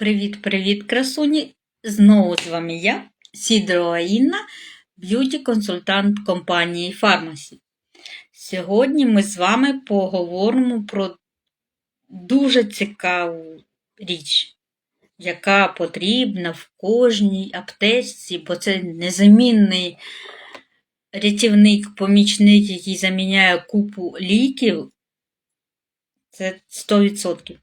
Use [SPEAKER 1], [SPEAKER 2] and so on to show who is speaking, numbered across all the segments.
[SPEAKER 1] Привіт-привіт, красуні! Знову з вами я, Сідрова Інна, б'юті-консультант компанії Фармасі. Сьогодні ми з вами поговоримо про дуже цікаву річ, яка потрібна в кожній аптечці, бо це незамінний рятівник, помічник, який заміняє купу ліків. Це 100%.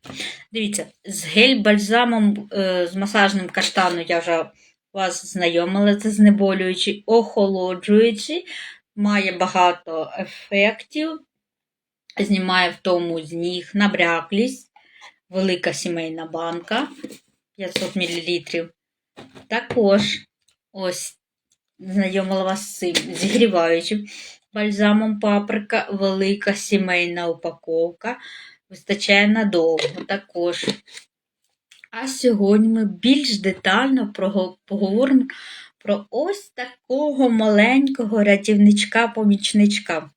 [SPEAKER 1] Дивіться, з гель-бальзамом е, з масажним каштаном я вже вас знайомила, це знеболюючий, охолоджуючий, має багато ефектів, знімає в тому з ніг набряклість, велика сімейна банка 500 мл. Також ось знайомила вас з цим зігріваючим бальзамом паприка, велика сімейна упаковка. Вистачає надовго також. А сьогодні ми більш детально поговоримо про ось такого маленького рятівничка-помічничка.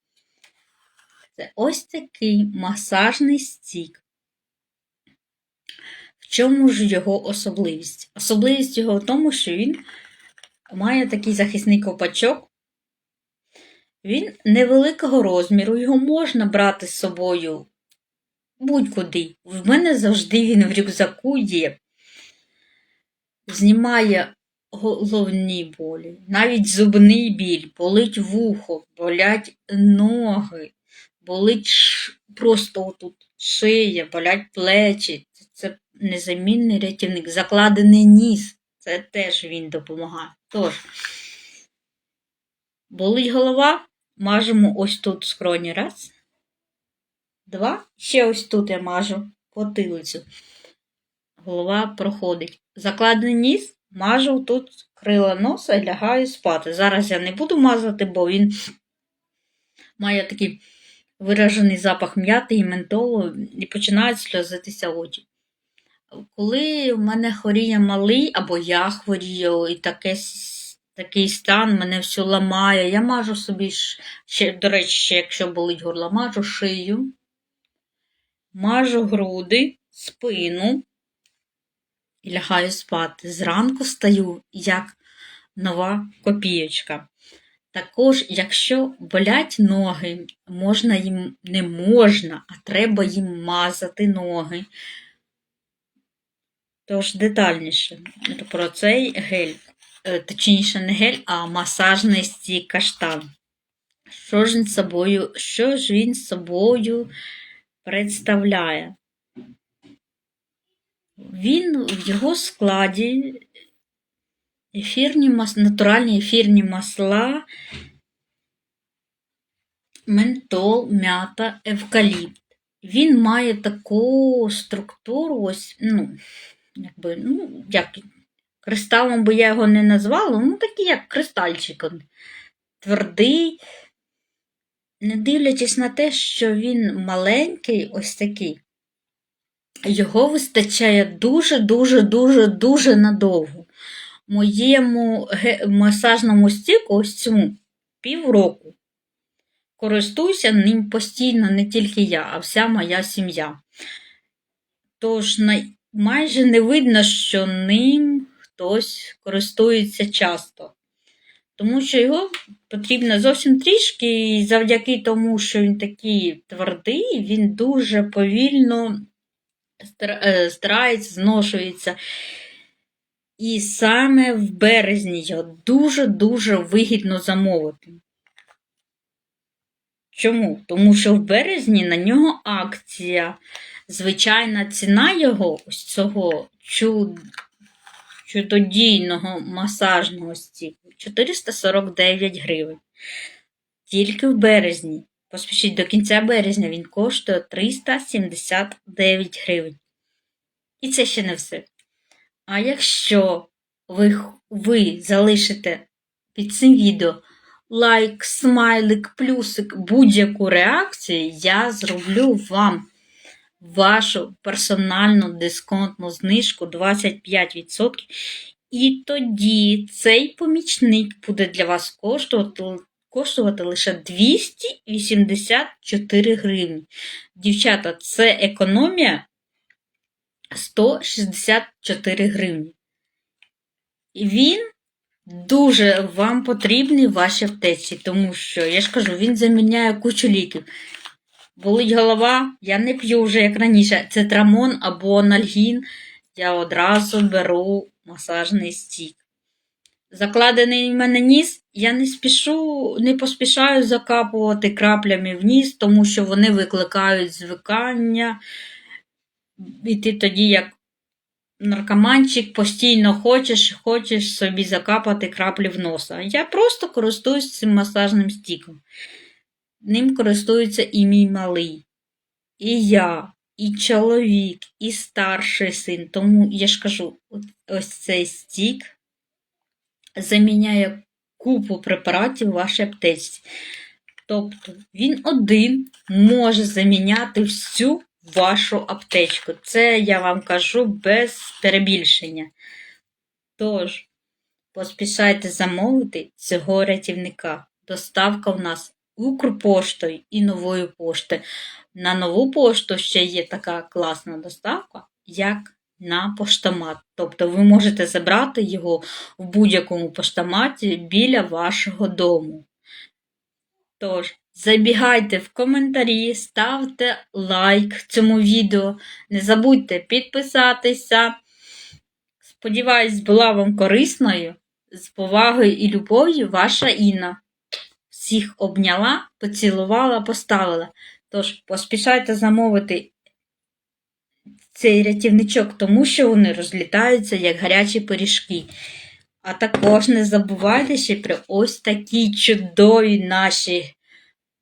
[SPEAKER 1] Це ось такий масажний стік. В чому ж його особливість? Особливість його в тому, що він має такий захисний ковпачок. Він невеликого розміру, його можна брати з собою будь-куди. В мене завжди він в рюкзаку є. Знімає головні болі, навіть зубний біль, болить вухо, болять ноги, болить ш... просто отут шия, болять плечі. Це незамінний рятівник. Закладений ніс. Це теж він допомагає. Тож, болить голова, мажемо ось тут скроні раз два. Ще ось тут я мажу потилицю. Голова проходить. Закладений ніс, мажу тут крила носа і лягаю спати. Зараз я не буду мазати, бо він має такий виражений запах м'яти і ментолу, і починають сльозитися очі. Коли в мене хворіє малий, або я хворію, і таке, такий стан мене все ламає, я мажу собі, ще, до речі, якщо болить горло, мажу шию мажу груди, спину і лягаю спати. Зранку стаю, як нова копієчка. Також, якщо болять ноги, можна їм не можна, а треба їм мазати ноги. Тож детальніше про цей гель, е, точніше, не гель, а масажний стік каштан. Що ж він собою, що ж він собою представляє. Він в його складі ефірні мас... натуральні ефірні масла, ментол, м'ята, евкаліпт. Він має таку структуру, ось, ну, якби, ну, як кристалом би я його не назвала, ну такий, як кристальчик. Твердий, не дивлячись на те, що він маленький, ось такий, його вистачає дуже-дуже-дуже дуже надовго. Моєму масажному стіку ось цьому півроку. Користуюся ним постійно не тільки я, а вся моя сім'я. Тож майже не видно, що ним хтось користується часто тому що його потрібно зовсім трішки, і завдяки тому, що він такий твердий, він дуже повільно е, старається, зношується. І саме в березні його дуже-дуже вигідно замовити. Чому? Тому що в березні на нього акція. Звичайна ціна його ось цього чуд... чудодійного масажного стіку 449 гривень. Тільки в березні. Поспішіть до кінця березня він коштує 379 гривень. І це ще не все. А якщо ви, ви залишите під цим відео лайк, смайлик, плюсик, будь-яку реакцію, я зроблю вам вашу персональну дисконтну знижку 25%. І тоді цей помічник буде для вас коштувати коштувати лише 284 гривні. Дівчата, це економія 164 гривні. І він дуже вам потрібний в вашій аптеці, тому що, я ж кажу, він заміняє кучу ліків. Болить голова, я не п'ю вже як раніше. Цитрамон або анальгін. Я одразу беру масажний стік. Закладений в мене ніс, я не спішу, не поспішаю закапувати краплями в ніс, тому що вони викликають звикання. І ти тоді, як наркоманчик, постійно хочеш, хочеш собі закапати краплі в носа. Я просто користуюсь цим масажним стіком. Ним користується і мій малий. І я, і чоловік, і старший син. Тому я ж кажу, ось цей стік заміняє купу препаратів в вашій аптеці. Тобто він один може заміняти всю вашу аптечку. Це я вам кажу без перебільшення. Тож, поспішайте замовити цього рятівника. Доставка в нас Укрпоштою і новою поштою. На нову пошту ще є така класна доставка, як на поштомат. Тобто ви можете забрати його в будь-якому поштоматі біля вашого дому. Тож, забігайте в коментарі, ставте лайк цьому відео. Не забудьте підписатися. Сподіваюсь, була вам корисною. З повагою і любов'ю, ваша Інна. Всіх обняла, поцілувала, поставила. Тож поспішайте замовити цей рятівничок, тому що вони розлітаються як гарячі пиріжки. А також не забувайте ще про ось такі чудові наші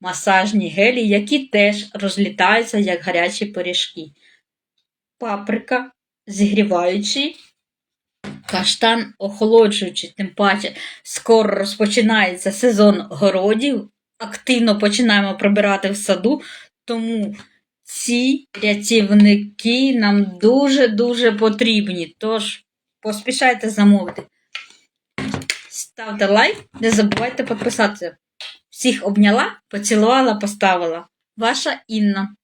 [SPEAKER 1] масажні гелі, які теж розлітаються як гарячі пиріжки. Паприка зігріваючий, каштан охолоджуючий, тим паче скоро розпочинається сезон городів. Активно починаємо прибирати в саду, тому ці рятівники нам дуже-дуже потрібні. Тож поспішайте замовити. Ставте лайк, не забувайте підписатися. Всіх обняла, поцілувала, поставила. Ваша Інна.